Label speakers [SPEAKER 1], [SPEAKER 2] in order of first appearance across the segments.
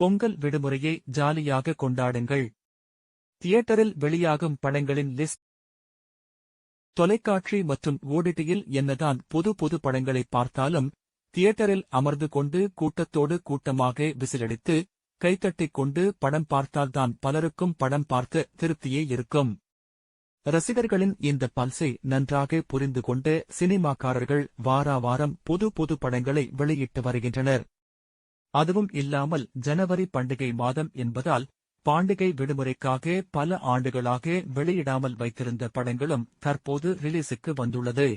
[SPEAKER 1] பொங்கல் விடுமுறையை ஜாலியாக கொண்டாடுங்கள். தியேட்டரில் வெளியாகும் படங்களின் லிஸ்ட். தொலைக்காட்சி மற்றும் ஓடிடியில் என்னதான் புது புது படங்களை பார்த்தாலும் தியேட்டரில் அமர்ந்து கொண்டு கூட்டத்தோடு கூட்டமாக விசிலடித்து கைத்தட்டிக் கொண்டு படம் பார்த்தால்தான் பலருக்கும் படம் பார்த்த திருப்தியே இருக்கும். ரசிகர்களின் இந்த பல்சை நன்றாக புரிந்து கொண்டு சினிமாக்காரர்கள் வாரா வாரம் புது புது படங்களை வெளியிட்டு வருகின்றனர். அதுவும் இல்லாமல் ஜனவரி பண்டிகை மாதம் என்பதால் பாண்டிகை விடுமுறைக்காக பல ஆண்டுகளாக வெளியிடாமல் வைத்திருந்த படங்களும் தற்போது ரிலீஸுக்கு வந்துள்ளது.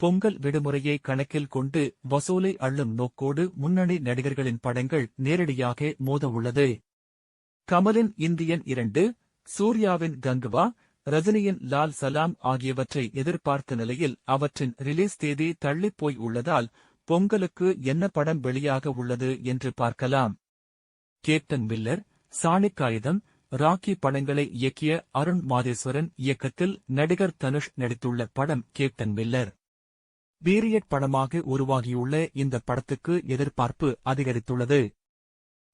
[SPEAKER 1] பொங்கல் விடுமுறையை கணக்கில் கொண்டு வசூலை அள்ளும் நோக்கோடு முன்னணி நடிகர்களின் படங்கள் நேரடியாக மோதவுள்ளது. கமலின் இந்தியன் இரண்டு சூர்யாவின் கங்குவா ரஜினியின் லால் சலாம் ஆகியவற்றை எதிர்பார்த்த நிலையில் அவற்றின் ரிலீஸ் தேதி தள்ளிப்போய் உள்ளதால் பொங்கலுக்கு என்ன படம் வெளியாக உள்ளது என்று பார்க்கலாம். கேப்டன் மில்லர் சாணிக்காயுதம் ராக்கி படங்களை இயக்கிய அருண் மாதேஸ்வரன் இயக்கத்தில் நடிகர் தனுஷ் நடித்துள்ள படம் கேப்டன் மில்லர் பீரியட் படமாக உருவாகியுள்ள இந்த படத்துக்கு எதிர்பார்ப்பு அதிகரித்துள்ளது.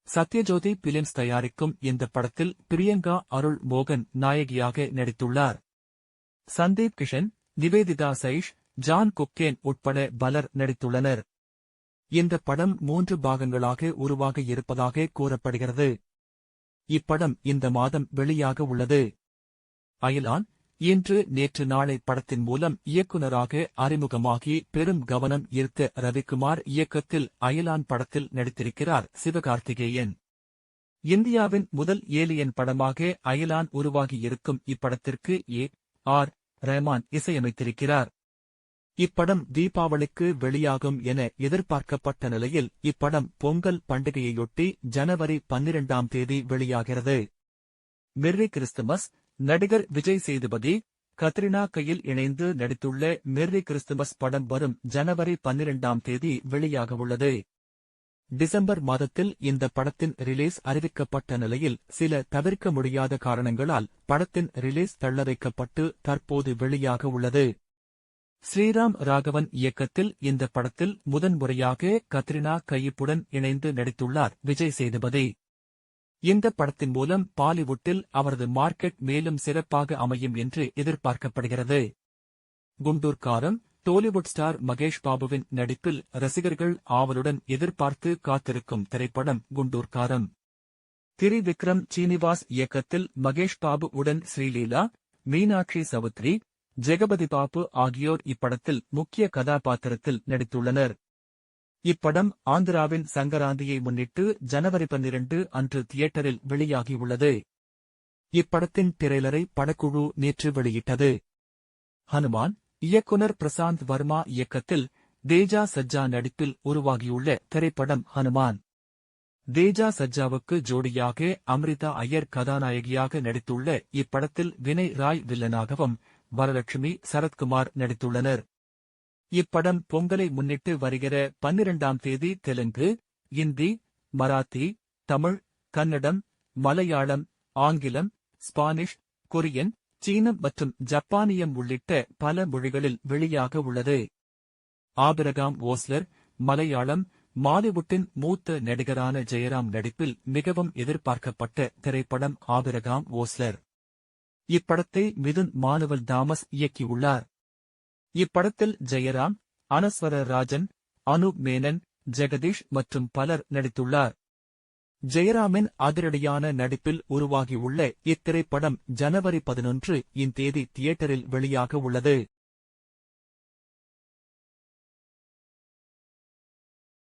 [SPEAKER 1] சத்யஜோதி பிலிம்ஸ் தயாரிக்கும் இந்த படத்தில் பிரியங்கா அருள் மோகன் நாயகியாக நடித்துள்ளார். சந்தீப் கிஷன் நிவேதிதா சைஷ் ஜான் குக்கேன் உட்பட பலர் நடித்துள்ளனர். இந்த படம் மூன்று பாகங்களாக உருவாக இருப்பதாக கூறப்படுகிறது. இப்படம் இந்த மாதம் வெளியாக உள்ளது. அயலான் இன்று நேற்று நாளை படத்தின் மூலம் இயக்குநராக அறிமுகமாகி பெரும் கவனம் ஈர்த்த ரவிக்குமார் இயக்கத்தில் அயலான் படத்தில் நடித்திருக்கிறார் சிவகார்த்திகேயன். இந்தியாவின் முதல் ஏலியன் படமாக அயலான் உருவாகியிருக்கும் இப்படத்திற்கு ஏ. ஆர். ரஹ்மான் இசையமைத்திருக்கிறார். இப்படம் தீபாவளிக்கு வெளியாகும் என எதிர்பார்க்கப்பட்ட நிலையில் இப்படம் பொங்கல் பண்டிகையையொட்டி ஜனவரி பன்னிரண்டாம் தேதி வெளியாகிறது. மெர்ரி கிறிஸ்துமஸ் நடிகர் விஜய் சேதுபதி கத்ரினா கையில் இணைந்து நடித்துள்ள மெர்ரி கிறிஸ்துமஸ் படம் வரும் ஜனவரி பன்னிரண்டாம் தேதி வெளியாகவுள்ளது டிசம்பர் மாதத்தில் இந்த படத்தின் ரிலீஸ் அறிவிக்கப்பட்ட நிலையில் சில தவிர்க்க முடியாத காரணங்களால் படத்தின் ரிலீஸ் தள்ள வைக்கப்பட்டு தற்போது வெளியாக உள்ளது. ஸ்ரீராம் ராகவன் இயக்கத்தில் இந்த படத்தில் முதன்முறையாக கத்ரினா கையிப்புடன் இணைந்து நடித்துள்ளார் விஜய் சேதுபதி. இந்த படத்தின் மூலம் பாலிவுட்டில் அவரது மார்க்கெட் மேலும் சிறப்பாக அமையும் என்று எதிர்பார்க்கப்படுகிறது. குண்டூர் காரம் டோலிவுட் ஸ்டார் மகேஷ் பாபுவின் நடிப்பில் ரசிகர்கள் ஆவலுடன் எதிர்பார்த்து காத்திருக்கும் திரைப்படம் குண்டூர் காரம் திரி விக்ரம் சீனிவாஸ் இயக்கத்தில் மகேஷ் பாபு உடன் ஸ்ரீலீலா மீனாட்சி சவுத்ரி ஜெகபதி பாபு ஆகியோர் இப்படத்தில் முக்கிய கதாபாத்திரத்தில் நடித்துள்ளனர். இப்படம் ஆந்திராவின் சங்கராந்தியை முன்னிட்டு ஜனவரி பன்னிரண்டு அன்று தியேட்டரில் வெளியாகியுள்ளது. இப்படத்தின் திரைலரை படக்குழு நேற்று வெளியிட்டது. ஹனுமான் இயக்குனர் பிரசாந்த் வர்மா இயக்கத்தில் தேஜா சஜ்ஜா நடிப்பில் உருவாகியுள்ள திரைப்படம் ஹனுமான். தேஜா சஜ்ஜாவுக்கு ஜோடியாக அம்ரிதா ஐயர் கதாநாயகியாக நடித்துள்ள இப்படத்தில் வினய் ராய் வில்லனாகவும் வரலட்சுமி சரத்குமார் நடித்துள்ளனர். இப்படம் பொங்கலை முன்னிட்டு வருகிற பன்னிரண்டாம் தேதி தெலுங்கு இந்தி மராத்தி தமிழ் கன்னடம் மலையாளம் ஆங்கிலம் ஸ்பானிஷ் கொரியன் சீனம் மற்றும் ஜப்பானியம் உள்ளிட்ட பல மொழிகளில் வெளியாக உள்ளது. ஆபிரகாம் ஓஸ்லர் மலையாளம் மாலிவுட்டின் மூத்த நடிகரான ஜெயராம் நடிப்பில் மிகவும் எதிர்பார்க்கப்பட்ட திரைப்படம் ஆபிரகாம் ஓஸ்லர். இப்படத்தை மிதுன் மானுவல் தாமஸ் இயக்கியுள்ளார். இப்படத்தில் ஜெயராம் அனஸ்வர ராஜன் அனு மேனன் ஜெகதீஷ் மற்றும் பலர் நடித்துள்ளார். ஜெயராமின் அதிரடியான நடிப்பில் உருவாகியுள்ள இத்திரைப்படம் ஜனவரி பதினொன்று இந்தேதி தியேட்டரில் வெளியாக உள்ளது.